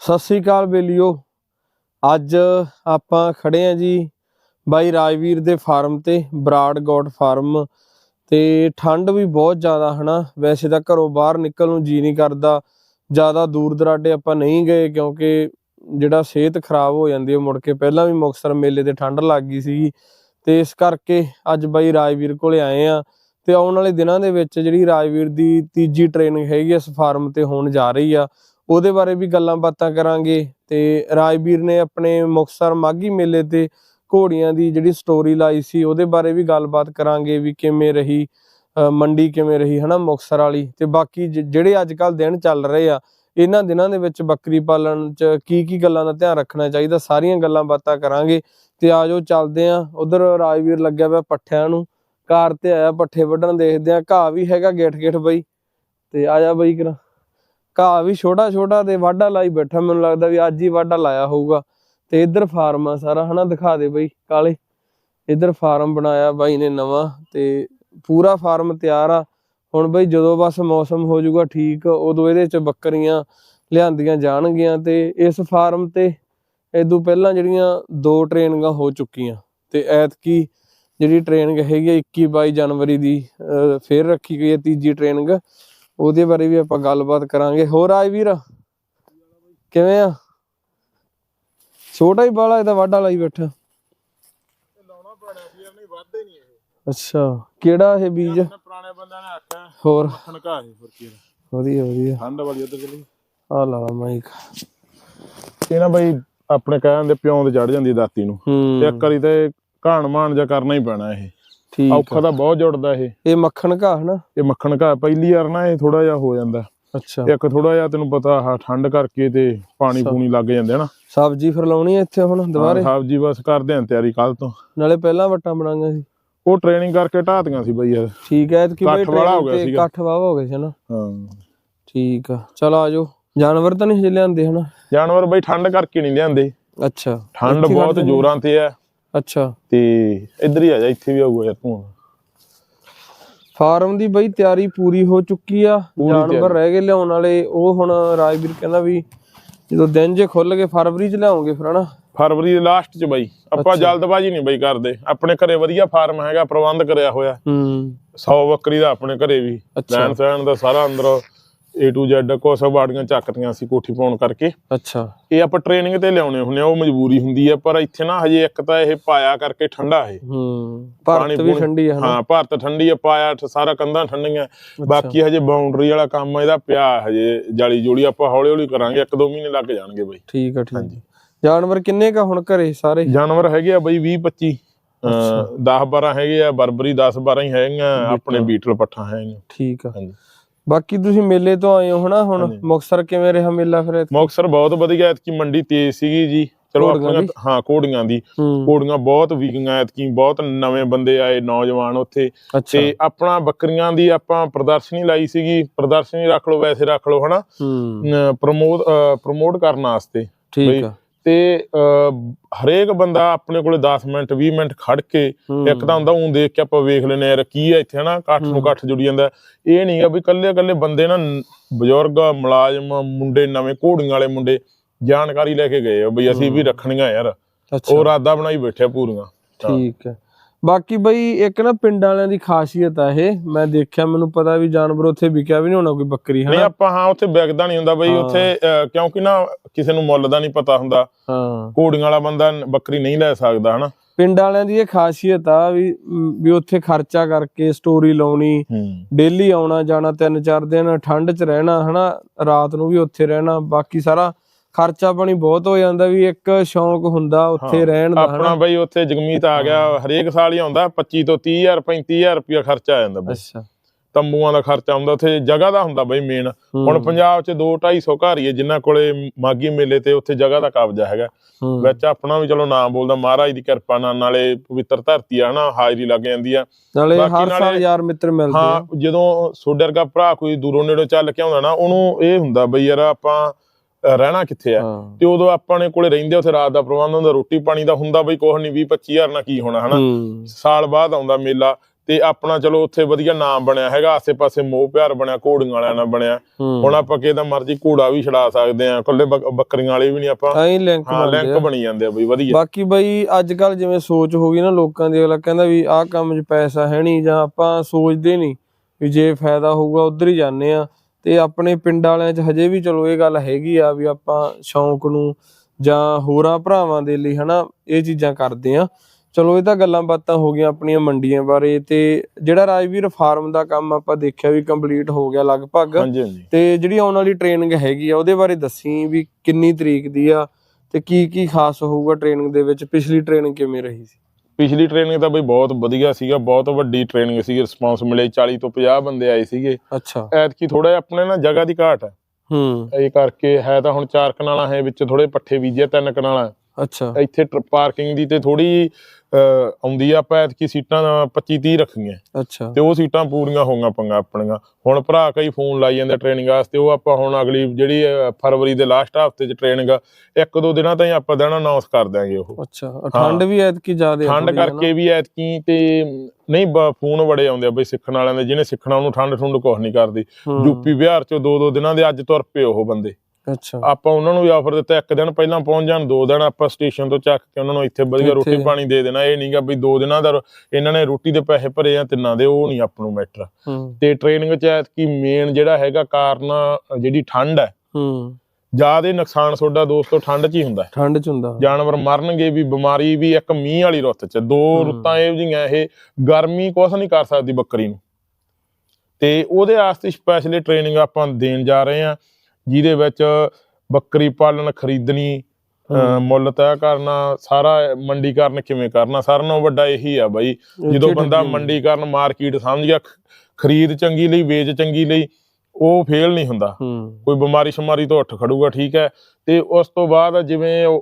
ਸਤਿ ਸ੍ਰੀ ਅਕਾਲ ਬੇਲੀਓ। ਅੱਜ ਆਪਾਂ ਖੜੇ ਆ ਜੀ ਬਾਈ ਰਾਜਵੀਰ ਦੇ ਫਾਰਮ ਤੇ, ਬਰਾੜ ਗੋਡ ਫਾਰਮ ਤੇ। ਠੰਡ ਵੀ ਬਹੁਤ ਜ਼ਿਆਦਾ ਹਨਾ। ਵੈਸੇ ਤਾਂ ਘਰੋਂ ਬਾਹਰ ਨਿਕਲ ਨੂੰ ਜੀ ਨਹੀਂ ਕਰਦਾ। ਜ਼ਿਆਦਾ ਦੂਰ ਦਰਾਡੇ ਆਪਾਂ ਨਹੀਂ ਗਏ ਕਿਉਂਕਿ ਜਿਹੜਾ ਸਿਹਤ ਖਰਾਬ ਹੋ ਜਾਂਦੀ ਹੈ ਮੁੜ ਕੇ ਪਹਿਲਾਂ ਵੀ ਮੁਕਤਸਰ ਮੇਲੇ ਤੇ ਠੰਡ ਲੱਗ ਗਈ ਸੀਗੀ। ਤੇ ਇਸ ਕਰਕੇ ਅੱਜ ਬਾਈ ਰਾਜਵੀਰ ਕੋਲੇ ਆਏ ਆ ਤੇ ਆਉਣ ਵਾਲੇ ਦਿਨਾਂ ਦੇ ਵਿੱਚ ਜਿਹੜੀ ਰਾਜਵੀਰ ਦੀ ਤੀਜੀ ਟ੍ਰੇਨਿੰਗ ਹੈਗੀ ਇਸ ਫਾਰਮ ਤੇ ਹੋਣ ਜਾ ਰਹੀ ਆ। ਉਹਦੇ ਬਾਰੇ ਵੀ ਗੱਲਾਂ ਬਾਤਾਂ ਕਰਾਂਗੇ ਤੇ ਰਾਜਵੀਰ ਨੇ ਆਪਣੇ ਮੁਕਤਸਰ ਮਾਗੀ ਮੇਲੇ ਤੇ ਘੋੜੀਆਂ ਦੀ ਜਿਹੜੀ ਸਟੋਰੀ ਲਾਈ ਸੀ, ਉਹਦੇ ਬਾਰੇ ਵੀ ਗੱਲਬਾਤ ਕਰਾਂਗੇ ਵੀ ਕਿਵੇਂ ਰਹੀ ਮੰਡੀ ਕਿਵੇਂ ਰਹੀ, ਹਨਾ, ਮੁਕਤਸਰ ਵਾਲੀ ਤੇ ਬਾਕੀ ਜਿਹੜੇ ਅੱਜ ਕੱਲ ਦਿਨ ਚੱਲ ਰਹੇ ਆ, ਇਹਨਾਂ ਦਿਨਾਂ ਦੇ ਵਿੱਚ ਬੱਕਰੀ ਪਾਲਣ ਚ ਕੀ ਕੀ ਗੱਲਾਂ ਦਾ ਧਿਆਨ ਰੱਖਣਾ ਚਾਹੀਦਾ, ਸਾਰੀਆਂ ਗੱਲਾਂ ਬਾਤਾਂ ਕਰਾਂਗੇ ਤੇ ਆਜੋ ਚੱਲਦੇ ਆ, ਉਧਰ ਰਾਜਵੀਰ ਲੱਗਿਆ ਪਿਆ ਪੱਠਿਆਂ ਨੂੰ, ਕਾਰ ਤੇ ਆਇਆ, ਪੱਠੇ ਵੱਢਣ ਦੇਖਦੇ ਆ, ਘਾਹ ਵੀ ਹੈਗਾ ਗੇਠ ਗੇਠ ਬਈ, ਤੇ ਆ ਬਈ ਕਰਾ। ਘਾਹ ਵੀ ਛੋਟਾ ਛੋਟਾ ਤੇ ਵਾਢਾ ਲਾਈ ਬੈਠਾ, ਮੈਨੂੰ ਲੱਗਦਾ ਵੀ ਅੱਜ ਹੀ ਵਾਢਾ ਲਾਇਆ ਹੋਊਗਾ। ਤੇ ਇੱਧਰ ਫਾਰਮ ਆ ਸਾਰਾ, ਹਨਾ, ਦਿਖਾ ਦੇ ਬਈ, ਕਾਲੇ। ਇੱਧਰ ਫਾਰਮ ਬਣਾਇਆ ਬਾਈ ਨੇ ਨਵਾਂ ਤੇ ਪੂਰਾ ਫਾਰਮ ਤਿਆਰ ਆ। ਹੁਣ ਬਈ ਜਦੋਂ ਬਸ ਮੌਸਮ ਹੋ ਜਾਊਗਾ ਠੀਕ, ਉਦੋਂ ਇਹਦੇ ਚ ਬੱਕਰੀਆਂ ਲਿਆਂਦੀਆਂ ਜਾਣਗੀਆਂ ਤੇ ਇਸ ਫਾਰਮ ਤੇ ਇਦੋਂ ਪਹਿਲਾਂ ਜਿਹੜੀਆਂ ਦੋ ਟ੍ਰੇਨਿੰਗਾਂ ਹੋ ਚੁੱਕੀਆਂ ਤੇ ਐਤਕੀ ਜਿਹੜੀ ਟ੍ਰੇਨਿੰਗ ਹੈਗੀ ਆ 21 22 ਜਨਵਰੀ ਦੀ ਫੇਰ ਰੱਖੀ ਗਈ ਹੈ ਤੀਜੀ ਟ੍ਰੇਨਿੰਗ। ਉਹਦੇ ਬਾਰੇ ਵੀ ਆਪਾਂ ਗੱਲਬਾਤ ਕਰਾਂਗੇ। ਹੋਰ ਰਾਜਵੀਰ ਕਿਵੇਂ ਆ? ਛੋਟਾ ਹੀ ਬਾਲਾ ਇਹਦਾ ਵਾਢਾ ਲਾਈ ਬੈਠਾ। ਲਾਉਣਾ ਪੈਣਾ ਸੀ ਨਹੀਂ ਵੱਧਦੇ ਨਹੀਂ ਇਹ ਅੱਛਾ ਕਿਹੜਾ ਇਹ ਬੀਜ? ਆਪਣੇ ਪੁਰਾਣੇ ਬੰਦਿਆਂ ਨੇ ਆਖਿਆ। ਹੋਰ? ਫੁਰਕੀ ਵਧੀਆ ਵਧੀਆ। ਠੰਡ ਵਾਲੀ ਉਧਰ ਚਲੀ। ਆ ਲਾ ਲਾ ਮਾਈਕ ਇਹ ਨਾ ਬਈ ਆਪਣੇ ਕਹਿਣ ਦੇ ਪਿਉਂ ਤੇ ਚੜ ਜਾਂਦੀ ਦਾਤੀ ਨੂੰ। ਤੇ ਇੱਕ ਵਾਰੀ ਤੇ ਘਾਣ ਮਾਣ ਜਾ ਕਰਨਾ ਹੀ ਪੈਣਾ ਇਹ। ਠੀਕ ਔਖਾ ਆ। ਤਾਂ ਬਹੁਤ ਜੁੜਦਾ ਇਹ। ਇਹ ਮੱਖਣ ਘਾਹ ਹਨਾ? ਇਹ ਮੱਖਣ ਘਾਹ ਪਹਿਲੀ ਵਾਰ ਨਾ ਇਹ ਥੋੜਾ ਜਿਹਾ ਹੋ ਜਾਂਦਾ। ਅੱਛਾ। ਇੱਕ ਥੋੜਾ ਜਿਹਾ ਤੈਨੂੰ ਪਤਾ ਆਹ ਠੰਡ ਕਰਕੇ ਤੇ ਪਾਣੀ। ਪੂਣੀ ਲੱਗ ਜਾਂਦੇ ਨਾ। ਸਬਜ਼ੀ ਫਿਰ ਲਾਉਣੀ ਹੈ ਇੱਥੇ ਹੁਣ ਦੁਬਾਰੇ? ਸਬਜੀ ਬਸ ਕਰਦੇ ਆਂ ਤਿਆਰੀ ਕੱਲ ਤੋਂ। ਨਾਲੇ ਪਹਿਲਾਂ ਵਟਾਂ ਬਣਾਈਆਂ ਸੀ। ਉਹ ਟ੍ਰੇਨਿੰਗ ਕਰਕੇ ਢਾਤੀਆਂ ਸੀ ਬਈ ਯਾਰ ਠੀਕ ਹੈ ਕਿ ਬਈ ਗਿਆ ਤੇ। ਇਕੱਠ ਵਾਵਾ ਹੋ ਗਏ ਸੀ ਨਾ। ਹਾਂ। ਠੀਕ ਆ ਚਲ ਆਜੋ ਜਾਨਵਰ ਤਾਂ ਨਹੀਂ ਲਿਆਂਦੇ ਹਨਾ? ਜਾਨਵਰ ਬਈ ਠੰਡ ਕਰਕੇ ਨਹੀਂ ਲਿਆਂਦੇ। ਅੱਛਾ। ਠੰਡ ਬਹੁਤ? ਜ਼ੋਰਾਂ ਤੇ ਆ। ਅੱਛਾ। ਤੇ ਇੱਧਰ ਹੀ ਆ ਜਾ ਇੱਥੇ ਵੀ ਆਊਗਾ ਯਾਰ ਤੂੰ ਫਾਰਮ ਦੀ ਬਈ ਤਿਆਰੀ ਪੂਰੀ ਹੋ ਚੁੱਕੀ ਆ ਜਾਨਵਰ ਰਹਿ ਗਏ ਲਿਆਉਣ ਵਾਲੇ ਉਹ ਹੁਣ ਰਾਜਵੀਰ ਕਹਿੰਦਾ ਵੀ ਜਦੋਂ ਦਿਨ ਜੇ ਖੁੱਲ ਗਏ ਫਰਵਰੀ ਚ ਲਿਆਉਂਗੇ ਫਿਰ ਹਨਾ। ਫਰਵਰੀ ਦੇ ਲਾਸਟ ਚ ਬਈ ਆਪਾਂ ਜਲਦਬਾਜੀ ਨਹੀਂ ਬਈ ਕਰਦੇ। ਆਪਣੇ ਘਰੇ ਵਧੀਆ ਫਾਰਮ ਹੈਗਾ ਪ੍ਰਬੰਧ ਕਰਿਆ ਹੋਇਆ। ਹੂੰ। 100 ਬੱਕਰੀ ਦਾ ਆਪਣੇ ਘਰੇ ਵੀ। ਲੈਣ ਸੈਣ ਦਾ ਸਾਰਾ ਅੰਦਰ। A to Z ਕੋਸ ਬਾੜੀਆਂ ਚੱਕਤੀਆਂ ਸੀ ਕੋਠੀ ਪਾਉਣ ਕਰਕੇ। ਅੱਛਾ। ਇਹ ਆਪਾਂ ਟ੍ਰੇਨਿੰਗ ਤੇ ਲਿਆਉਣੇ ਹੁੰਦੇ ਆ ਉਹ ਮਜਬੂਰੀ ਹੁੰਦੀ ਆ ਪਰ ਇੱਥੇ ਨਾ ਹਜੇ ਇੱਕ ਤਾਂ ਇਹ ਪਾਇਆ ਕਰਕੇ ਠੰਡਾ ਹੈ ਹੂੰ ਭਾਰਤ ਵੀ ਠੰਡੀ ਆ ਹਾਂ ਭਾਰਤ ਠੰਡੀ ਆ ਪਾਇਆ ਸਾਰਾ ਕੰਧਾਂ ਠੰਡੀਆਂ। ਬਾਕੀ ਹਜੇ ਬਾਉਂਡਰੀ ਵਾਲਾ ਕੰਮ ਇਹਦਾ ਪਿਆ ਹਜੇ ਜਾਲੀ ਜੋੜੀ ਆਪਾਂ ਹੌਲੀ ਹੌਲੀ ਕਰਾਂਗੇ ਇੱਕ ਦੋ ਮਹੀਨੇ ਲੱਗ ਜਾਣਗੇ ਬਈ। ਠੀਕ ਆ ਠੀਕ ਆ। ਜਾਨਵਰ ਕਿੰਨੇ ਕਾ ਹੁਣ ਘਰੇ ਸਾਰੇ? ਜਾਨਵਰ ਹੈਗੇ ਆ ਬਈ 20 25 10 12 ਹੈਗੇ ਆ ਬਰਬਰੀ 10 12 ਹੀ ਹੈਗੀਆਂ ਆਪਣੇ ਬੀਟਲ ਪੱਠਾ ਹੈਗੀਆਂ। ਠੀਕ ਆ। ਹਾਂਜੀ। ਬਾਕੀ ਤੁਸੀਂ ਮੇਲੇ ਤੋਂ ਆਏ ਹੋ ਹਨਾ ਹੁਣ? ਹਾਂਜੀ। ਮੁਕਤਸਰ ਕਿਵੇਂ ਰਿਹਾ ਮੇਲਾ ਫਿਰ ਇੱਥੇ? ਮੁਕਤਸਰ ਬਹੁਤ ਵਧੀਆ ਐਤਕੀ ਮੰਡੀ ਤੇਜ਼ ਸੀਗੀ ਜੀ। ਚਲੋ ਦੀ? ਹਾਂ ਕੋੜੀਆਂ ਦੀ। ਹੂੰ। ਕੋੜੀਆਂ ਬਹੁਤ ਵਿਕੀਆਂ ਐਤਕੀ ਬਹੁਤ ਨਵੇਂ ਬੰਦੇ ਆਏ ਨੌਜਵਾਨ ਉੱਥੇ। ਤੇ ਆਪਣਾ ਬੱਕਰੀਆਂ ਦੀ ਆਪਾਂ ਪ੍ਰਦਰਸ਼ਨੀ ਲਾਈ ਸੀਗੀ। ਪ੍ਰਦਰਸ਼ਨੀ ਰੱਖ ਲਓ ਵੈਸੇ ਰੱਖ ਲਓ ਹਨਾ? ਹੂੰ। ਪ੍ਰਮੋਟ ਪ੍ਰਮੋਟ ਕਰਨ ਵਾਸਤੇ। ਠੀਕ ਆ। ਤੇ ਹਰੇਕ ਬੰਦਾ ਆਪਣੇ ਕੋਲੇ 10 ਮਿੰਟ 20 ਮਿੰਟ ਖੜ ਕੇ। ਇੱਕ ਤਾਂ ਹੁੰਦਾ ਉਹ ਦੇਖ ਕੇ ਆਪਾਂ ਵੇਖ ਲੈਨੇ ਯਾਰ ਕੀ ਹੈ ਇੱਥੇ ਹਨਾ? ਇਕੱਠ ਨੂੰ ਇਕੱਠ ਜੁੜੀ ਜਾਂਦਾ। ਇਹ ਨਹੀਂ ਆ ਵੀ ਕੱਲੇ ਕੱਲੇ ਬੰਦੇ ਨਾ ਬਜ਼ੁਰਗ ਮੁਲਾਜ਼ਮ ਮੁੰਡੇ ਨਵੇਂ ਘੋੜੀਆਂ ਵਾਲੇ ਮੁੰਡੇ ਜਾਣਕਾਰੀ ਲੈ ਕੇ ਗਏ ਆ ਬਈ ਅਸੀਂ ਵੀ ਰੱਖਣੀਆਂ ਯਾਰ। ਉਹ ਇਰਾਦਾ ਬਣਾਈ ਬੈਠੇ ਪੂਰੀਆਂ। ਠੀਕ ਹੈ। ਬਾਕੀ ਬਈ ਇੱਕ ਨਾ ਪਿੰਡ ਵਾਲਿਆਂ ਦੀ ਖਾਸੀਅਤ ਆ ਇਹ। ਮੈਂ ਦੇਖਿਆ ਮੈਨੂੰ ਪਤਾ ਵੀ ਜਾਨਵਰ ਉੱਥੇ ਵਿਕਿਆ ਵੀ ਨਹੀਂ ਹੋਣਾ ਕੋਈ ਬੱਕਰੀ ਨਹੀਂ ਹਨਾ? ਆਪਾਂ ਹਾਂ ਉੱਥੇ ਵਿਕਦਾ ਨਹੀਂ ਹੁੰਦਾ ਬਈ। ਉੱਥੇ ਕਿਉਂਕਿ ਨਾ ਕਿਸੇ ਨੂੰ ਮੁੱਲ ਦਾ ਨਹੀਂ ਪਤਾ ਹੁੰਦਾ। ਹਾਂ। ਘੋੜੀਆਂ ਵਾਲਾ ਬੰਦਾ ਬੱਕਰੀ ਨਹੀਂ ਲੈ ਸਕਦਾ ਹਨਾ? ਪਿੰਡ ਵਾਲਿਆਂ ਦੀ ਇਹ ਖਾਸੀਅਤ ਆ ਵੀ ਵੀ ਉੱਥੇ ਖਰਚਾ ਕਰਕੇ ਸਟੋਰੀ ਲਾਉਣੀ ਡੇਲੀ ਆਉਣਾ ਜਾਣਾ ਤਿੰਨ ਚਾਰ ਦਿਨ ਠੰਡ 'ਚ ਰਹਿਣਾ ਹਨਾ? ਰਾਤ ਨੂੰ ਵੀ ਉੱਥੇ ਰਹਿਣਾ ਬਾਕੀ ਸਾਰਾ ਖਰਚਾ ਪਾਣੀ ਬਹੁਤ ਹੋ ਜਾਂਦਾ ਵੀ ਇੱਕ ਸ਼ੌਂਕ ਹੁੰਦਾ ਉੱਥੇ। ਰਹਿਣ ਦਾ ਆਪਣਾ ਬਈ ਉੱਥੇ ਜਗਮੀਤ ਆ ਗਿਆ ਹਰੇਕ ਸਾਲ ਹੀ ਆਉਂਦਾ 25 ਤੋਂ 30000 35000 ਰੁਪਇਆ ਖਰਚਾ ਆ ਜਾਂਦਾ ਬਈ। ਅੱਛਾ। ਤੰਬੂਆਂ ਦਾ ਖਰਚਾ ਆਉਂਦਾ ਉੱਥੇ ਜਗ੍ਹਾ ਦਾ ਹੁੰਦਾ ਬਈ ਮੇਨ ਹੁਣ ਪੰਜਾਬ 'ਚ 2 250 ਘਰ ਹੀ ਹੈ ਜਿਨ੍ਹਾਂ ਕੋਲੇ ਮਾਗੀ ਮੇਲੇ ਤੇ ਉੱਥੇ ਜਗ੍ਹਾ ਦਾ ਕਬਜ਼ਾ ਹੈਗਾ। ਵਿੱਚ ਆਪਣਾ ਵੀ ਚਲੋ ਨਾਮ ਬੋਲਦਾ ਮਹਾਰਾਜ ਦੀ ਕਿਰਪਾ ਨਾਲ ਨਾਲੇ ਪਵਿੱਤਰ ਧਰਤੀ ਆ ਨਾ ਹਾਜ਼ਰੀ ਲੱਗ ਜਾਂਦੀ ਆ। ਨਾਲੇ ਹਰ ਸਾਲ ਯਾਰ ਮਿੱਤਰ ਮਿਲਦੇ ਹਾਂ ਜਦੋਂ ਸੋਡੇ ਵਰਗਾ ਭਰਾ ਕੋਈ ਦੂਰੋਂ ਨੇੜੋਂ ਚੱਲ ਕੇ ਆਉਂਦਾ ਨਾ ਉਹਨੂੰ ਇਹ ਹੁੰਦਾ ਬਈ ਯਾਰ ਆਪਾਂ ਰਹਿਣਾ ਕਿੱਥੇ ਆ ਤੇ ਉਦੋਂ ਆਪਾਂ ਨੇ ਕੋਲੇ ਰਹਿੰਦੇ ਉੱਥੇ ਰਾਤ ਦਾ ਪ੍ਰਬੰਧ ਹੁੰਦਾ ਰੋਟੀ ਪਾਣੀ ਦਾ ਹੁੰਦਾ ਬਈ ਕੁਛ ਨਹੀਂ 20 25000 ਨਾਲ ਕੀ ਹੋਣਾ ਹਨਾ? ਸਾਲ ਬਾਅਦ ਆਉਂਦਾ ਮੇਲਾ ਤੇ ਆਪਣਾ ਚਲੋ ਉੱਥੇ ਵਧੀਆ ਨਾਮ ਬਣਿਆ ਹੈਗਾ ਆਸੇ-ਪਾਸੇ ਮੋਹ ਪਿਆਰ ਬਣਿਆ ਘੋੜੀਆਂ ਵਾਲਿਆਂ ਨਾਲ ਬਣਿਆ। ਹੁਣ ਆਪਾਂ ਕਿਹਦਾ ਮਰਜ਼ੀ ਘੋੜਾ ਵੀ ਛਡਾ ਸਕਦੇ ਆ ਬੱਕ- ਬੱਕਰੀਆਂ ਵਾਲੇ ਵੀ ਨਹੀਂ ਆਪਾਂ। ਐਂ ਲਿੰਕ ਹਾਂ ਲਿੰਕ ਬਣੀ ਜਾਂਦੇ ਆ ਬਈ ਵਧੀਆ। ਬਾਕੀ ਬਈ ਅੱਜ ਕੱਲ ਜਿਵੇਂ ਸੋਚ ਹੋ ਗਈ ਨਾ ਲੋਕਾਂ ਦੀ ਅਗਲਾ ਕਹਿੰਦਾ ਵੀ ਆਹ ਕੰਮ 'ਚ ਪੈਸਾ ਹੈ ਨਹੀਂ ਜਾਂ ਆਪਾਂ ਸੋਚਦੇ ਨਹੀਂ ਵੀ ਜੇ ਫਾਇਦਾ ਹੋਊਗਾ ਉਧਰ ਹੀ ਜਾਂਦੇ ਆ ਤੇ ਆਪਣੇ ਪਿੰਡ ਵਾਲਿਆਂ 'ਚ ਹਜੇ ਵੀ ਚਲੋ ਇਹ ਗੱਲ ਹੈਗੀ ਆ ਵੀ ਆਪਾਂ ਸ਼ੌਂਕ ਨੂੰ ਜਾਂ ਹੋਰਾਂ ਭਰਾਵਾਂ ਦੇ ਲਈ ਹਨਾ ਇਹ ਚੀਜ਼ਾਂ ਕਰਦੇ ਆ। ਚਲੋ ਇਹ ਤਾਂ ਗੱਲਾਂ ਬਾਤਾਂ ਹੋ ਗਈਆਂ ਆਪਣੀਆਂ ਮੰਡੀਆਂ ਬਾਰੇ ਤੇ ਜਿਹੜਾ ਰਾਜਵੀਰ ਫਾਰਮ ਦਾ ਕੰਮ ਆਪਾਂ ਦੇਖਿਆ ਵੀ ਕੰਪਲੀਟ ਹੋ ਗਿਆ ਲਗਭਗ ਤੇ ਜਿਹੜੀ ਆਉਣ ਵਾਲੀ ਟ੍ਰੇਨਿੰਗ ਹੈਗੀ ਆ ਉਹਦੇ ਬਾਰੇ ਦੱਸੀ ਵੀ ਕਿੰਨੀ ਤਰੀਕ ਦੀ ਆ ਤੇ ਕੀ ਕੀ ਖਾਸ ਹੋਊਗਾ ਟ੍ਰੇਨਿੰਗ ਦੇ ਵਿੱਚ ਪਿਛਲੀ ਟ੍ਰੇਨਿੰਗ ਕਿਵੇਂ ਰਹੀ ਸੀ? ਪਿਛਲੀ ਟ੍ਰੇਨਿੰਗ ਤਾਂ ਬਈ ਬਹੁਤ ਵਧੀਆ ਸੀਗਾ ਬਹੁਤ ਵੱਡੀ ਟ੍ਰੇਨਿੰਗ ਸੀ ਰਿਸਪਾਂਸ ਮਿਲੇ 40 ਤੋਂ 50 ਬੰਦੇ ਆਏ ਸੀਗੇ। ਅੱਛਾ। ਐਤਕੀ ਥੋੜਾ ਜਿਹਾ ਆਪਣੇ ਨਾ ਜਗ੍ਹਾ ਦੀ ਘਾਟ ਹੈ। ਹੂੰ। ਇਹ ਕਰਕੇ ਹੈ ਤਾਂ ਹੁਣ ਚਾਰ ਕਨਾਲਾਂ ਹੈ ਵਿੱਚ ਥੋੜੇ ਪੱਠੇ ਬੀਜੇ ਤਿੰਨ ਕਨਾਲਾਂ। ਅੱਛਾ। ਇੱਥੇ ਪਾਰਕਿੰਗ ਦੀ ਤੇ ਥੋੜੀ ਆਉਂਦੀ ਆ ਆਪਾਂ ਐਤਕੀ ਸੀਟਾਂ 25 30 ਰੱਖੀਆਂ। ਅੱਛਾ। ਤੇ ਉਹ ਸੀਟਾਂ ਪੂਰੀਆਂ ਹੋਈਆਂ ਪੰਗਾ ਆਪਣੀਆਂ। ਹੁਣ ਭਰਾ ਕਈ ਫੋਨ ਲਾਈ ਜਾਂਦੇ ਟ੍ਰੇਨਿੰਗ ਵਾਸਤੇ ਉਹ ਆਪਾਂ ਹੁਣ ਅਗਲੀ ਜਿਹੜੀ ਫਰਵਰੀ ਦੇ ਲਾਸਟ ਹਫ਼ਤੇ ਚ ਟ੍ਰੇਨਿੰਗ ਇੱਕ ਦੋ ਦਿਨਾਂ ਤਾਈਂ ਆਪਾਂ ਦੇਣਾ ਅਨਾਉਂਸ ਕਰ ਦਿਆਂਗੇ ਉਹ। ਅੱਛਾ। ਠੰਡ ਵੀ ਐਤਕੀ ਜ਼ਿਆਦੇ ਠੰਡ? ਕਰਕੇ ਵੀ ਐਤਕੀ ਤੇ ਨਹੀਂ ਫੋਨ ਬੜੇ ਆਉਂਦੇ ਆ ਬਈ ਸਿੱਖਣ ਵਾਲਿਆਂ ਦੇ ਜਿਹਨੇ ਸਿੱਖਣਾ ਉਹਨੂੰ ਠੰਡ ਠੁੰਡ ਕੁਝ ਨਹੀਂ ਕਰਦੀ। ਯੂਪੀ ਬਿਹਾਰ ਚੋਂ ਦੋ ਦੋ ਦਿਨਾਂ ਦੇ ਅੱਜ ਤੁਰ ਪਏ ਉਹ ਬੰਦੇ। ਅੱਛਾ। ਆਪਾਂ ਉਹਨਾਂ ਨੂੰ ਵੀ ਆਫਰ ਦਿੱਤਾ ਇੱਕ ਦਿਨ ਪਹਿਲਾਂ ਪਹੁੰਚ ਜਾਣ ਦੋ ਦਿਨ ਆਪਾਂ ਸਟੇਸ਼ਨ ਤੋਂ ਚੱਕ ਕੇ ਉਹਨਾਂ ਨੂੰ ਇੱਥੇ ਵਧੀਆ ਰੋਟੀ। ਪਾਣੀ ਦੇ ਦੇਣਾ। ਇਹ ਨਹੀਂਗਾ ਵੀ ਦੋ ਦਿਨਾਂ ਦਾ ਇਹਨਾਂ ਨੇ ਰੋਟੀ ਦੇ ਪੈਸੇ ਭਰੇ ਆ ਤਿੰਨਾਂ ਦੇ ਉਹ ਨਹੀਂ ਆਪਾਂ ਨੂੰ ਮੈਟਰ ਤੇ ਟ੍ਰੇਨਿੰਗ ਚ ਐਤਕੀ ਮੇਨ ਜਿਹੜਾ ਹੈਗਾ ਕਾਰਨ ਜਿਹੜੀ ਠੰਡ ਹੈ ਹੂੰ। ਜ਼ਿਆਦਾ ਨੁਕਸਾਨ ਤੁਹਾਡਾ ਦੋਸਤੋ ਠੰਡ 'ਚ ਹੀ ਹੁੰਦਾ। ਠੰਡ ਚ ਹੁੰਦਾ। ਜਾਨਵਰ ਮਰਨਗੇ ਵੀ ਬਿਮਾਰੀ ਵੀ ਇੱਕ ਮੀਂਹ ਵਾਲੀ ਰੁੱਤ 'ਚ। ਦੋ। ਰੁੱਤਾਂ ਇਹ ਜਿਹੀਆਂ ਇਹ ਗਰਮੀ ਕੁਛ ਨਹੀਂ ਕਰ ਸਕਦੀ ਬੱਕਰੀ ਨੂੰ। ਤੇ ਉਹਦੇ ਵਾਸਤੇ ਸਪੈਸ਼ਲੀ ਟ੍ਰੇਨਿੰਗ ਆਪਾਂ ਦੇਣ ਜਾ ਰਹੇ ਹਾਂ। ਜਿਹਦੇ ਵਿੱਚ ਬੱਕਰੀ ਪਾਲਣ ਖਰੀਦਣੀ। ਮੁੱਲ ਤੈਅ ਕਰਨਾ ਸਾਰਾ ਮੰਡੀਕਰਨ ਕਿਵੇਂ ਕਰਨਾ ਸਾਰਿਆਂ ਨਾਲੋਂ ਵੱਡਾ ਇਹੀ ਆ ਬਾਈ। ਜਦੋਂ ਬੰਦਾ। ਮੰਡੀਕਰਨ ਮਾਰਕੀਟ ਸਮਝ ਗਿਆ ਖਰੀਦ ਚੰਗੀ ਲਈ ਵੇਚ ਚੰਗੀ ਲਈ ਉਹ ਫੇਲ ਨਹੀਂ ਹੁੰਦਾ। ਕੋਈ ਬਿਮਾਰੀ ਸ਼ਮਾਰੀ ਤੋਂ ਉੱਠ ਖੜੂਗਾ ਠੀਕ ਹੈ। ਤੇ ਉਸ ਤੋਂ ਬਾਅਦ ਜਿਵੇਂ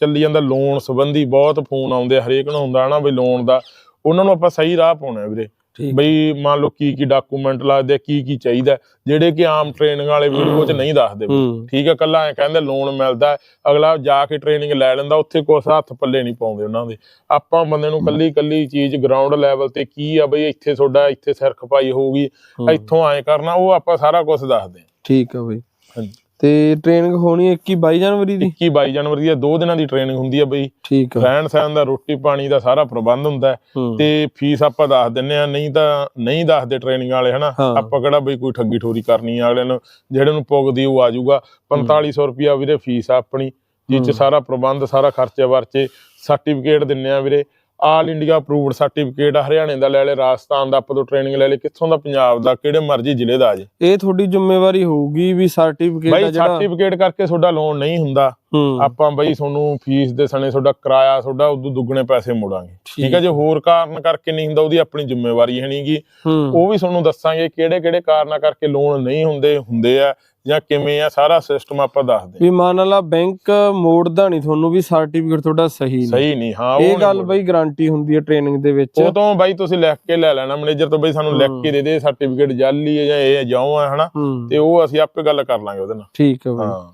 ਚੱਲੀ ਜਾਂਦਾ ਲੋਨ ਸੰਬੰਧੀ ਬਹੁਤ ਫੋਨ ਆਉਂਦੇ ਹਰੇਕ ਨੂੰ ਹੁੰਦਾ ਨਾ ਵੀ ਲੋਨ ਦਾ। ਉਹਨਾਂ ਨੂੰ ਆਪਾਂ ਸਹੀ ਰਾਹ ਪਾਉਣਾ ਵੀਰੇ। ਬਈ ਮੰਨ ਲਓ ਕੀ ਕੀ ਡਾਕੂਮੈਂਟ ਲੱਗਦੇ ਕੀ ਕੀ ਚਾਹੀਦਾ ਜਿਹੜੇ ਕਿ ਆਮ ਟ੍ਰੇਨਿੰਗ ਵਾਲੇ ਵੀਡੀਓ 'ਚ ਨਹੀਂ ਦੱਸਦੇ। ਠੀਕ ਹੈ ਕੱਲਾ ਐ ਕਹਿੰਦੇ ਲੋਨ ਮਿਲਦਾ ਅਗਲਾ ਜਾ ਕੇ ਟ੍ਰੇਨਿੰਗ ਲੈ ਲੈਂਦਾ ਉੱਥੇ ਕੁਛ ਹੱਥ ਪੱਲੇ ਨਹੀਂ ਪਾਉਂਦੇ ਉਹਨਾਂ ਦੇ। ਆਪਾਂ ਬੰਦੇ ਨੂੰ ਕੱਲੀ ਕੱਲੀ ਚੀਜ਼ ਗਰਾਊਂਡ ਲੈਵਲ ਤੇ ਕੀ ਆ ਬਈ ਇੱਥੇ ਤੁਹਾਡਾ ਇੱਥੇ ਸਿਰ ਖਪਾਈ ਹੋਊਗੀ। ਇੱਥੋਂ ਐ ਕਰਨਾ ਉਹ ਆਪਾਂ ਸਾਰਾ ਕੁਝ ਦੱਸਦੇ ਠੀਕ ਆ ਬਈ। ਹਾਂਜੀ। ਤੇ ਟ੍ਰੇਨਿੰਗ ਹੋਣੀ 21 22 ਜਨਵਰੀ ਦੀ? 21 22 ਜਨਵਰੀ ਦੀ ਦੋ ਦਿਨਾਂ ਦੀ ਟ੍ਰੇਨਿੰਗ ਹੁੰਦੀ ਹੈ ਬਈ। ਠੀਕ ਆ। ਰਹਿਣ ਸਹਿਣ ਦਾ ਰੋਟੀ ਪਾਣੀ ਦਾ ਸਾਰਾ ਪ੍ਰਬੰਧ ਹੁੰਦਾ ਤੇ ਫੀਸ ਆਪਾਂ ਦੱਸ ਦਿੰਨੇ ਆ ਨਹੀਂ ਤਾਂ ਨਹੀਂ ਦੱਸਦੇ ਟ੍ਰੇਨਿੰਗ ਵਾਲੇ ਹਨਾ। ਆਪਾਂ ਕਿਹੜਾ ਬਈ ਕੋਈ ਠੱਗੀ ਠੋਰੀ ਕਰਨੀ ਆ ਅਗਲੇ ਨੂੰ ਜਿਹੜੇ ਨੂੰ ਪੁੱਗਦੀ ਉਹ ਆ ਜਾਊਗਾ। 4500 ਰੁਪਿਆ ਵੀਰੇ ਫੀਸ ਆ ਆਪਣੀ ਜਿਸ ਚ। ਸਾਰਾ ਪ੍ਰਬੰਧ ਸਾਰਾ ਖਰਚੇ ਵਰਚੇ ਸਰਟੀਫਿਕੇਟ ਦਿੰਨੇ ਆ ਵੀਰੇ। ਆਲ ਇੰਡੀਆ ਅਪਰੂਵਡ ਸਰਟੀਫਿਕੇਟ ਹਰਿਆਣੇ ਦਾ ਲੈ ਲੈ ਰਾਜਸਥਾਨ ਦਾ ਆਪਾਂ ਤੋਂ ਟ੍ਰੇਨਿੰਗ ਲੈ ਲੈ ਕਿੱਥੋਂ ਦਾ ਪੰਜਾਬ ਦਾ ਕਿਹੜੇ ਮਰਜ਼ੀ ਜ਼ਿਲ੍ਹੇ ਦਾ ਜੇ। ਇਹ ਤੁਹਾਡੀ ਜ਼ਿੰਮੇਵਾਰੀ ਹੋਊਗੀ ਵੀ ਸਰਟੀਫਿਕੇਟ ਬਈ ਜਿਹੜਾ ਸਰਟੀਫਿਕੇਟ ਕਰਕੇ ਤੁਹਾਡਾ ਲੋਨ ਨਹੀਂ ਹੁੰਦਾ। ਹੂੰ। ਆਪਾਂ ਬਈ ਤੁਹਾਨੂੰ ਫੀਸ ਦੇ ਸਣੇ ਤੁਹਾਡਾ ਕਿਰਾਇਆ ਤੁਹਾਡਾ ਉਦੋਂ ਦੁੱਗਣੇ ਪੈਸੇ ਮੋੜਾਂਗੇ। ਠੀਕ ਹੈ ਜੇ ਹੋਰ ਕਾਰਨ ਕਰਕੇ ਨਹੀਂ ਹੁੰਦਾ ਉਹਦੀ ਆਪਣੀ ਜ਼ਿੰਮੇਵਾਰੀ ਹੈ ਨਹੀਂਗੀ ਹੂੰ। ਉਹ ਵੀ ਤੁਹਾਨੂੰ ਦੱਸਾਂਗੇ ਕਿਹੜੇ ਕਿਹੜੇ ਕਾਰਨਾਂ ਕਰਕੇ ਲੋਨ ਨਹੀਂ ਹੁੰਦੇ ਹੁੰਦੇ ਆ। ਜਾਂ ਕਿਵੇਂ ਆ ਸਾਰਾ ਸਿਸਟਮ ਆਪਾਂ ਦੱਸਦੇ ਵੀ ਮੰਨ ਲਾ ਬੈਂਕ ਮੋੜਦਾ ਨਹੀਂ ਤੁਹਾਨੂੰ ਵੀ ਸਰਟੀਫਿਕੇਟ ਤੁਹਾਡਾ ਸਹੀ ਨਹੀਂ। ਸਹੀ ਨਹੀਂ ਹਾਂ ਇਹ ਗੱਲ। ਬਈ ਗਾਰੰਟੀ ਹੁੰਦੀ ਹੈ ਟ੍ਰੇਨਿੰਗ ਦੇ ਵਿੱਚ। ਉਹ ਤੋਂ ਬਾਈ ਤੁਸੀਂ ਲਿਖ ਕੇ ਲੈ ਲੈਣਾ ਮੈਨੇਜਰ ਤੋਂ ਬਈ ਸਾਨੂੰ ਲਿਖ ਕੇ ਦੇ ਦੇ ਸਰਟੀਫਿਕੇਟ ਜਾਲੀ ਹੈ ਜਾਂ ਇਹ ਜਿਉਂ ਆ ਹਨਾ? ਹੂੰ। ਤੇ ਉਹ ਅਸੀਂ ਆਪੇ ਗੱਲ ਕਰ ਲਾਂਗੇ ਉਹਦੇ ਨਾਲ। ਠੀਕ ਹੈ ਬਈ। ਹਾਂ।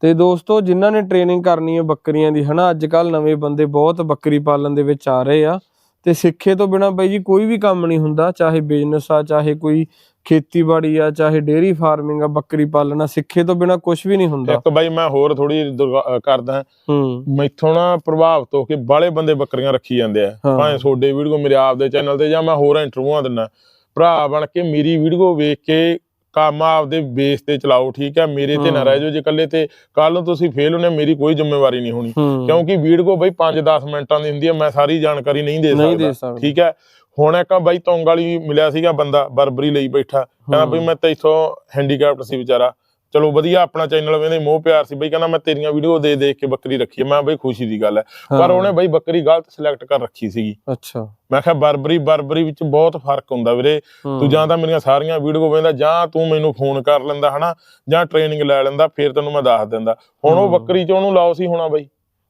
ਤੇ ਦੋਸਤੋ ਜਿਨ੍ਹਾਂ ਨੇ ਟ੍ਰੇਨਿੰਗ ਕਰਨੀ ਹੈ ਬੱਕਰੀਆਂ ਦੀ ਹਨਾ? ਅੱਜ ਕੱਲ ਨਵੇਂ ਬੰਦੇ ਬਹੁਤ ਬੱਕਰੀ ਪਾਲਣ ਦੇ ਵਿੱਚ ਆ ਰਹੇ ਆ। ਤੇ ਸਿੱਖੇ ਤੋਂ ਬਿਨਾ ਬਈ ਜੀ ਕੋਈ ਵੀ ਕੰਮ ਨਹੀਂ ਹੁੰਦਾ ਚਾਹੇ ਬਿਜ਼ਨਸ ਆ ਚਾਹੇ ਕੋਈ ਖੇਤੀਬਾੜੀ ਆ ਚਾਹੇ ਡੇਅਰੀ ਫਾਰਮਿੰਗ ਆ ਬੱਕਰੀ ਪਾਲਣਾ ਸਿੱਖੇ ਤੋਂ ਬਿਨਾ ਕੁਝ ਵੀ ਨਹੀਂ ਹੁੰਦਾ। ਇੱਕ ਬਾਈ ਮੈਂ ਹੋਰ ਥੋੜੀ ਕਰਦਾ। ਮੈਥੋਂ ਨਾ ਪ੍ਰਭਾਵਿਤ ਹੋ ਕੇ ਬਾਲੇ ਬੰਦੇ ਬੱਕਰੀਆਂ ਰੱਖੀ ਜਾਂਦੇ ਆ। ਭਾਵੇਂ ਤੁਹਾਡੇ ਵੀਡੀਓ ਮੇਰੇ ਆਪ ਦੇ ਚੈਨਲ ਤੇ ਜਾਂ ਮੈਂ ਹੋਰ ਇੰਟਰਵਿਊਆਂ ਦਿੰਦਾ। ਭਰਾ ਬਣ ਕੇ ਮੇਰੀ ਵੀਡੀਓ ਵੇਖ ਕੇ ਕੰਮ ਆਪਦੇ ਬੇਸ ਤੇ ਚਲਾਓ ਠੀਕ ਹੈ ਮੇਰੇ ਤੇ ਨਾ। ਰਹਿ ਜਾਓ ਜੇ ਇਕੱਲੇ ਤੇ। ਕੱਲ ਨੂੰ ਤੁਸੀਂ ਫੇਲ ਹੋਣੇ ਮੇਰੀ ਕੋਈ ਜ਼ਿੰਮੇਵਾਰੀ ਨਹੀਂ ਹੋਣੀ। ਕਿਉਂਕਿ ਵੀਡੀਓ ਬਈ 5-10 ਮਿੰਟਾਂ ਦੀ ਹੁੰਦੀ ਹੈ ਮੈਂ ਸਾਰੀ ਜਾਣਕਾਰੀ ਨਹੀਂ ਦੇ ਸਕਦਾ। ਠੀਕ ਹੈ ਹੁਣ ਇੱਕ ਬਾਈ ਤੌਂਗ ਵਾਲੀ ਮਿਲਿਆ ਸੀਗਾ ਬੰਦਾ ਬਰਬਰੀ ਲਈ ਬੈਠਾ। ਕਹਿੰਦਾ ਬਈ ਮੈਂ ਤਾਂ ਇਥੋਂ ਹੈਂਡੀਕੈਪਟ ਸੀ ਵਿਚਾਰਾ। ਚਲੋ ਵਧੀਆ ਆਪਣਾ ਚੈਨਲ ਵੇਂਦੇ ਮੋਹ ਪਿਆਰ ਸੀ। ਬਈ ਕਹਿੰਦਾ ਮੈਂ ਤੇਰੀਆਂ ਵੀਡੀਓ ਦੇ ਦੇਖ ਕੇ ਬੱਕਰੀ ਰੱਖੀ। ਮੈਂ ਬਈ ਖੁਸ਼ੀ ਦੀ ਗੱਲ ਹੈ। ਪਰ। ਉਹਨੇ ਬਈ ਬੱਕਰੀ ਗਲਤ ਸਿਲੈਕਟ ਕਰ ਰੱਖੀ ਸੀਗੀ। ਅੱਛਾ। ਮੈਂ ਕਿਹਾ ਬਰਬਰੀ ਬਰਬਰੀ ਵਿੱਚ ਬਹੁਤ ਫ਼ਰਕ ਹੁੰਦਾ ਵੀਰੇ। ਤੂੰ ਜਾਂ ਤਾਂ ਮੇਰੀਆਂ ਸਾਰੀਆਂ ਵੀਡੀਓ ਵੇਂਦਾ ਜਾਂ ਤੂੰ ਮੈਨੂੰ ਫੋਨ ਕਰ ਲੈਂਦਾ ਹਨਾ? ਜਾਂ ਟ੍ਰੇਨਿੰਗ ਲੈ ਲੈਂਦਾ ਫਿਰ ਤੈਨੂੰ ਮੈਂ ਦੱਸ ਦਿੰਦਾ। ਹੁਣ ਉਹ। ਬੱਕਰੀ ਚ ਉਹਨੂੰ ਲਾਓ ਸੀ ਹੋਣਾ ਬਈ।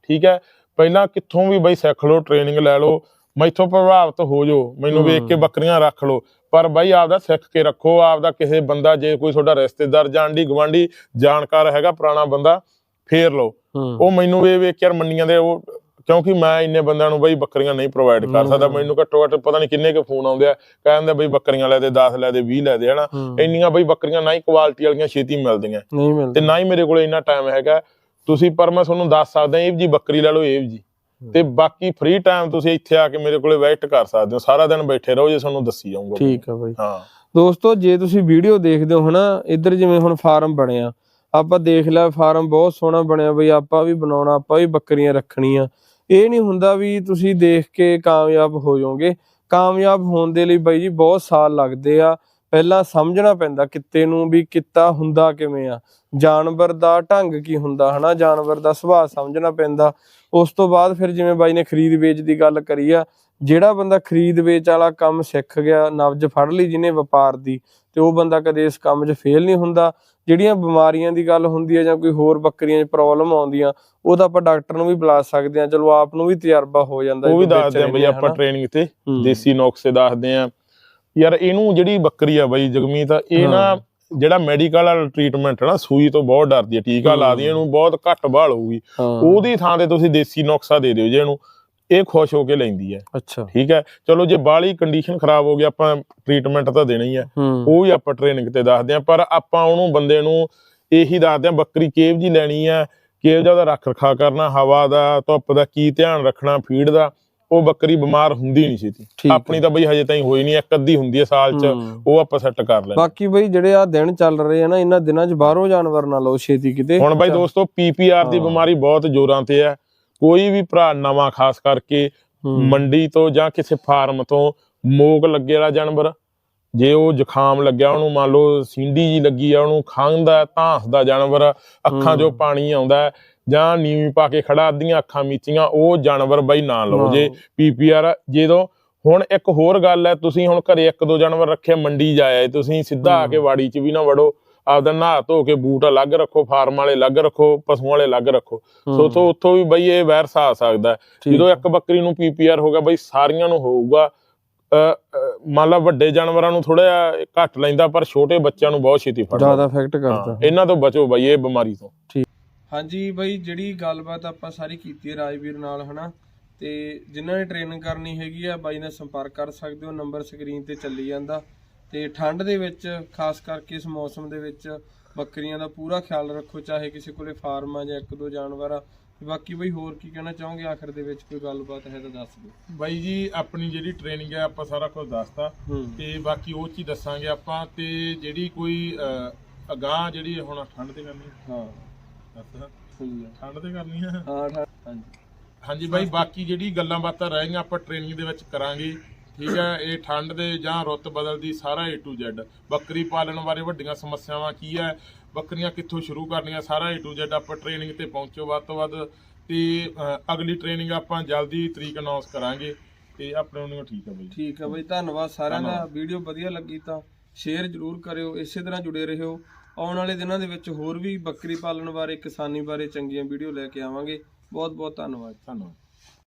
ਠੀਕ ਹੈ? ਪਹਿਲਾਂ ਕਿੱਥੋਂ ਵੀ ਬਈ ਸਿੱਖ ਲਓ ਟ੍ਰੇਨਿੰਗ ਲੈ ਲਓ। ਮੈਥੋਂ ਪ੍ਰਭਾਵਿਤ ਹੋ ਜਾਓ ਮੈਨੂੰ ਵੇਖ ਕੇ। ਬੱਕਰੀਆਂ ਰੱਖ ਲਓ। ਪਰ ਬਾਈ ਆਪਦਾ ਸਿੱਖ ਕੇ ਰੱਖੋ ਆਪਦਾ ਕਿਸੇ ਬੰਦਾ ਜੇ ਕੋਈ ਤੁਹਾਡਾ ਰਿਸ਼ਤੇਦਾਰ ਜਾਂਡੀ ਗਵਾਂਢੀ ਜਾਣਕਾਰ ਹੈਗਾ ਪੁਰਾਣਾ ਬੰਦਾ ਫੇਰ ਲਓ। ਉਹ ਮੈਨੂੰ ਵੇ ਵੇਖ ਕੇ ਯਾਰ ਮੰਡੀਆਂ ਦੇ ਉਹ ਕਿਉਂਕਿ ਮੈਂ ਇੰਨੇ ਬੰਦਿਆਂ ਨੂੰ ਬਈ ਬੱਕਰੀਆਂ ਨਹੀਂ ਪ੍ਰੋਵਾਈਡ ਕਰ ਸਕਦਾ। ਮੈਨੂੰ ਘੱਟੋ ਘੱਟ ਪਤਾ ਨਹੀਂ ਕਿੰਨੇ ਕੁ ਫੋਨ ਆਉਂਦੇ ਆ ਕਹਿੰਦੇ ਬਈ ਬੱਕਰੀਆਂ ਲੈ ਦੇ 10 ਲੈ ਦੇ 20 ਲੈ ਦੇ ਹਨਾ। ਇੰਨੀਆਂ ਬਈ ਬੱਕਰੀਆਂ ਨਾ ਹੀ ਕੁਆਲਿਟੀ ਵਾਲੀਆਂ ਛੇਤੀ ਮਿਲਦੀਆਂ। ਤੇ ਨਾ ਹੀ ਮੇਰੇ ਕੋਲ ਇੰਨਾ ਟਾਈਮ ਹੈਗਾ। ਤੁਸੀਂ ਪਰ ਮੈਂ ਤੁਹਾਨੂੰ ਦੱਸ ਸਕਦਾ ਇਹ ਜੀ ਬੱਕਰੀ ਲੈ ਲਓ ਇਹ ਜੀ। ਤੇ ਬਾਕੀ ਫ੍ਰੀ ਟਾਈਮ ਤੁਸੀਂ ਇੱਥੇ ਆ ਕੇ ਮੇਰੇ ਕੋਲੇ ਵੇਟ ਕਰ ਸਕਦੇ ਹੋ। ਸਾਰਾ ਦਿਨ ਬੈਠੇ ਰਹੋ ਜੇ ਤੁਹਾਨੂੰ ਦੱਸੀ ਜਾਊਂਗਾ ਠੀਕ ਆ ਬਾਈ। ਹਾਂ। ਦੋਸਤੋ ਜੇ ਤੁਸੀਂ ਵੀਡੀਓ ਦੇਖਦੇ ਹੋ ਹਨਾ ਇੱਧਰ ਜਿਵੇਂ ਹੁਣ ਫਾਰਮ ਬਣਿਆ ਆਪਾਂ ਦੇਖ ਲਿਆ ਫਾਰਮ ਬਹੁਤ ਸੋਹਣਾ ਬਣਿਆ ਬਈ ਆਪਾਂ ਵੀ ਬਣਾਉਣਾ ਆਪਾਂ ਵੀ ਬੱਕਰੀਆਂ ਰੱਖਣੀਆਂ। ਇਹ ਨਹੀਂ ਹੁੰਦਾ ਵੀ ਤੁਸੀਂ ਦੇਖ ਕੇ ਕਾਮਯਾਬ ਹੋ ਜਾਓਗੇ। ਕਾਮਯਾਬ ਹੋਣ ਦੇ ਲਈ ਬਾਈ ਜੀ ਬਹੁਤ ਸਾਲ ਲੱਗਦੇ ਆ। ਪਹਿਲਾਂ ਸਮਝਣਾ ਪੈਂਦਾ ਕਿੱਤੇ ਨੂੰ ਵੀ ਕਿੱਤਾ ਹੁੰਦਾ ਕਿਵੇਂ ਆ। ਜਾਨਵਰ ਦਾ ਢੰਗ ਕੀ ਹੁੰਦਾ ਹਨਾ? ਜਾਨਵਰ ਦਾ ਸੁਭਾਅ ਸਮਝਣਾ ਪੈਂਦਾ। ਉਸ ਤੋਂ ਬਾਅਦ ਫਿਰ ਜਿਵੇਂ ਬਾਈ ਨੇ ਖਰੀਦ ਵੇਚ ਦੀ ਗੱਲ ਕਰੀ ਆ ਜਿਹੜਾ ਬੰਦਾ ਖਰੀਦ ਵੇਚ ਵਾਲਾ ਕੰਮ ਸਿੱਖ ਗਿਆ ਨਬਜ ਫੜ ਲਈ ਜਿਹਨੇ ਵਪਾਰ ਦੀ ਤੇ ਉਹ ਬੰਦਾ ਕਦੇ ਇਸ ਕੰਮ 'ਚ ਫੇਲ ਨਹੀਂ ਹੁੰਦਾ। ਜਿਹੜੀਆਂ ਬਿਮਾਰੀਆਂ ਦੀ ਗੱਲ ਹੁੰਦੀ ਹੈ ਜਾਂ ਕੋਈ ਹੋਰ ਬੱਕਰੀਆਂ 'ਚ ਪ੍ਰੋਬਲਮ ਆਉਂਦੀਆਂ ਉਹ ਤਾਂ ਆਪਾਂ ਡਾਕਟਰ ਨੂੰ ਵੀ ਬੁਲਾ ਸਕਦੇ ਹਾਂ ਚਲੋ ਆਪ ਨੂੰ ਵੀ ਤਜਰਬਾ ਹੋ ਜਾਂਦਾ ਉਹ ਵੀ ਦੱਸਦੇ ਆ ਬਈ ਆਪਾਂ। ਟ੍ਰੇਨਿੰਗ ਤੇ। ਦੇਸੀ ਨੁਕਸੇ ਦੱਸਦੇ ਆ। ਯਾਰ ਇਹਨੂੰ ਜਿਹੜੀ ਬੱਕਰੀ ਆ ਬਈ ਜਗਮੀਤ ਇਹ ਨਾ ਹਾਂ। ਜਿਹੜਾ ਮੈਡੀਕਲ ਵਾਲਾ ਟ੍ਰੀਟਮੈਂਟ ਹੈ ਨਾ ਸੂਈ ਤੋਂ ਬਹੁਤ ਡਰਦੀ ਹੈ ਟੀਕਾ ਲਾ ਦੀ ਇਹਨੂੰ ਬਹੁਤ ਘੱਟ ਭਾਲ ਹੋਊਗੀ। ਹਾਂ। ਉਹਦੀ ਥਾਂ ਤੇ ਤੁਸੀਂ ਦੇਸੀ ਨੁਕਸਾ ਦੇ ਦਿਓ ਜੇ ਇਹਨੂੰ ਇਹ ਖੁਸ਼ ਹੋ ਕੇ ਲੈਂਦੀ ਹੈ। ਅੱਛਾ। ਠੀਕ ਹੈ? ਚਲੋ ਜੇ ਬਾਲੀ ਕੰਡੀਸ਼ਨ ਖਰਾਬ ਹੋ ਗਈ ਆਪਾਂ ਟ੍ਰੀਟਮੈਂਟ ਤਾਂ ਦੇਣਾ ਹੀ। ਹੈ। ਹੂੰ ਉਹ ਵੀ ਆਪਾਂ ਟ੍ਰੇਨਿੰਗ ਤੇ ਦੱਸਦੇ ਆ ਪਰ ਆਪਾਂ ਉਹਨੂੰ ਬੰਦੇ ਨੂੰ ਇਹੀ ਦੱਸਦੇ ਆ ਬੱਕਰੀ ਕੇਵ ਜੀ ਲੈਣੀ ਆ ਕੇਵ ਦਾ ਰੱਖ ਰਖਾ ਕਰਨਾ ਹਵਾ ਦਾ ਧੁੱਪ ਦਾ ਕੀ ਧਿਆਨ ਰੱਖਣਾ ਫੀਡ ਦਾ। ਉਹ ਬੱਕਰੀ ਬਿਮਾਰ ਹੁੰਦੀ ਨਹੀਂ ਹੈ। ਆਪਣੀ ਤਾਂ ਬਈ ਹਜੇ ਤਾਈਂ ਹੋਈ ਨਹੀਂ ਇੱਕ ਅੱਧੀ ਹੁੰਦੀ ਹੈ ਸਾਲ 'ਚ। ਉਹ ਆਪਾਂ ਸੈੱਟ ਕਰ ਲੈਂਦੇ ਬਾਕੀ ਬਈ ਜਿਹੜੇ ਆ ਦਿਨ ਚੱਲ ਰਹੇ ਆ ਨਾ ਇਹਨਾਂ ਦਿਨਾਂ 'ਚ ਬਾਹਰੋਂ ਜਾਨਵਰ ਨਾ ਲਓ ਛੇਤੀ ਕਿਤੇ ਹੁਣ ਬਾਈ ਦੋਸਤੋ ਪੀਪੀਆਰ ਦੀ। ਬਿਮਾਰੀ ਬਹੁਤ ਜ਼ੋਰਾਂ ਤੇ ਹੈ ਕੋਈ ਵੀ ਭਰਾ ਨਵਾਂ ਖਾਸ ਕਰਕੇ। ਮੰਡੀ ਤੋਂ ਜਾਂ ਕਿਸੇ ਫਾਰਮ ਤੋਂ ਮੋਗ ਲੱਗੇ ਵਾਲਾ ਜਾਨਵਰ ਜੇ ਉਹ ਜ਼ੁਕਾਮ ਲੱਗਿਆ ਉਹਨੂੰ ਮੰਨ ਲਓ ਸਿੰਡੀ ਜੀ ਲੱਗੀ ਆ ਉਹਨੂੰ ਖੰਘਦਾ ਧਾਂਸਦਾ ਜਾਨਵਰ ਅੱਖਾਂ 'ਚੋਂ। ਪਾਣੀ ਆਉਂਦਾ ਜਾਂ ਨੀਵੀਂ ਪਾ ਕੇ ਖੜਾ ਅੱਧੀਆਂ ਅੱਖਾਂ ਮੀਚੀਆਂ ਉਹ ਜਾਨਵਰ ਬਾਈ ਨਾ ਲਓ ਜੇ। ਪੀਪੀਆਰ ਜਦੋਂ ਹੁਣ ਇੱਕ ਹੋਰ ਗੱਲ ਹੈ ਤੁਸੀਂ ਹੁਣ ਘਰੇ ਇੱਕ ਦੋ ਜਾਨਵਰ ਰੱਖੇ ਮੰਡੀ ਜਾਏ ਤੁਸੀਂ ਸਿੱਧਾ ਆ ਕੇ। ਵਾੜੀ 'ਚ ਵੀ ਨਾ ਵੜੋ ਆਪਦਾ ਨਹਾ ਧੋ ਕੇ ਬੂਟ ਅਲੱਗ ਰੱਖੋ ਫਾਰਮ ਵਾਲੇ ਅਲੱਗ ਰੱਖੋ ਪਸ਼ੂਆਂ ਵਾਲੇ ਅਲੱਗ ਰੱਖੋ ਸੋ। ਤੋਂ ਉੱਥੋਂ ਵੀ ਬਈ ਇਹ ਵਾਇਰਸ ਆ ਸਕਦਾ। ਠੀਕ ਜਦੋਂ। ਇੱਕ ਬੱਕਰੀ ਨੂੰ ਪੀਪੀਆਰ ਹੋ ਗਿਆ ਬਈ ਸਾਰੀਆਂ ਨੂੰ ਹੋਊਗਾ ਮੰਨ ਲਾ ਵੱਡੇ ਜਾਨਵਰਾਂ ਨੂੰ ਥੋੜਾ ਘੱਟ ਲੈਂਦਾ ਪਰ ਛੋਟੇ ਬੱਚਿਆਂ ਨੂੰ ਬਹੁਤ ਛੇਤੀ ਫੜਦਾ ਜ਼ਿਆਦਾ ਇਫੈਕਟ ਕਰਦਾ ਇਹਨਾਂ ਤੋਂ ਬਚੋ ਬਈ ਇਹ ਬਿਮਾਰੀ ਤੋਂ ਹਾਂਜੀ ਬਈ ਜਿਹੜੀ ਗੱਲਬਾਤ ਆਪਾਂ ਸਾਰੀ ਕੀਤੀ ਹੈ ਰਾਜਵੀਰ ਨਾਲ ਹਨਾ? ਤੇ ਜਿਨ੍ਹਾਂ ਨੇ ਟ੍ਰੇਨਿੰਗ ਕਰਨੀ ਹੈਗੀ ਆ ਬਾਈ ਨਾਲ ਸੰਪਰਕ ਕਰ ਸਕਦੇ ਹੋ ਨੰਬਰ ਸਕਰੀਨ ਤੇ ਚੱਲੀ ਜਾਂਦਾ। ਤੇ ਠੰਡ ਦੇ ਵਿੱਚ ਖਾਸ ਕਰਕੇ ਇਸ ਮੌਸਮ ਦੇ ਵਿੱਚ ਬੱਕਰੀਆਂ ਦਾ ਪੂਰਾ ਖਿਆਲ ਰੱਖੋ ਚਾਹੇ ਕਿਸੇ ਕੋਲੇ ਫਾਰਮ ਆ ਜਾਂ ਇੱਕ ਦੋ ਜਾਨਵਰ ਆ। ਬਾਕੀ ਬਈ ਹੋਰ ਕੀ ਕਹਿਣਾ ਚਾਹੋਗੇ? ਆਖਰ ਦੇ ਵਿੱਚ ਕੋਈ ਗੱਲਬਾਤ ਹੈ ਤਾਂ ਦੱਸ ਦਿਓ। ਬਾਈ ਜੀ ਆਪਣੀ ਜਿਹੜੀ ਟ੍ਰੇਨਿੰਗ ਹੈ ਆਪਾਂ ਸਾਰਾ ਕੁਝ ਦੱਸਤਾ। ਤੇ ਬਾਕੀ ਉਹ ਚੀਜ਼ ਦੱਸਾਂਗੇ ਆਪਾਂ। ਤੇ ਜਿਹੜੀ ਕੋਈ ਅਗਾਹ ਜਿਹੜੀ ਹੁਣ ਠੰਡ ਤੇ ਕਰਨੀ ਹਾਂ। ਦੱਸ ਸਹੀ ਆ। ਠੰਡ ਤੇ ਕਰਨੀ ਹੈ ਹਾਂ ਠੰਡ- ਹਾਂਜੀ। ਹਾਂਜੀ ਬਾਈ ਬਾਕੀ ਜਿਹੜੀ ਗੱਲਾਂ ਬਾਤਾਂ ਰਹਿ ਗਈਆਂ ਆਪਾਂ ਟ੍ਰੇਨਿੰਗ ਦੇ ਵਿੱਚ ਕਰਾਂਗੇ। ਠੀਕ ਹੈ ਇਹ ਠੰਡ ਦੇ ਜਾਂ ਰੁੱਤ ਬਦਲਦੀ ਸਾਰਾ A to Z ਬੱਕਰੀ ਪਾਲਣ ਬਾਰੇ ਵੱਡੀਆਂ ਸਮੱਸਿਆਵਾਂ ਕੀ ਹੈ ਬੱਕਰੀਆਂ ਕਿੱਥੋਂ ਸ਼ੁਰੂ ਕਰਨੀਆਂ? ਸਾਰਾ A to Z ਆਪਾਂ ਟ੍ਰੇਨਿੰਗ ਤੇ ਪਹੁੰਚੋ ਵੱਧ ਤੋਂ ਵੱਧ। ਤੇ ਅ, ਅਗਲੀ ਟ੍ਰੇਨਿੰਗ ਆਪਾਂ ਜਲਦੀ ਤਰੀਕ ਅਨਾਉਂਸ ਕਰਾਂਗੇ। ਤੇ ਆਪਣੇ ਨੂੰ ਠੀਕ ਹੈ ਬਾਈ। ਠੀਕ ਹੈ ਬਈ ਧੰਨਵਾਦ ਸਾਰਿਆਂ ਦਾ। ਧੰਨਵਾਦ। ਵੀਡੀਓ ਵਧੀਆ ਲੱਗੀ ਤਾਂ ਸ਼ੇਅਰ ਜ਼ਰੂਰ ਕਰਿਓ। ਇਸੇ ਤਰ੍ਹਾਂ ਜੁੜੇ ਰਹੋ। ਆਉਣ ਵਾਲੇ ਦਿਨਾਂ ਦੇ ਵਿੱਚ ਹੋਰ ਵੀ ਬੱਕਰੀ ਪਾਲਣ ਬਾਰੇ ਕਿਸਾਨੀ ਬਾਰੇ ਚੰਗੀਆਂ ਵੀਡੀਓ ਲੈ ਕੇ ਆਵਾਂਗੇ। ਬਹੁਤ ਬਹੁਤ ਧੰਨਵਾਦ। ਧੰਨਵਾਦ।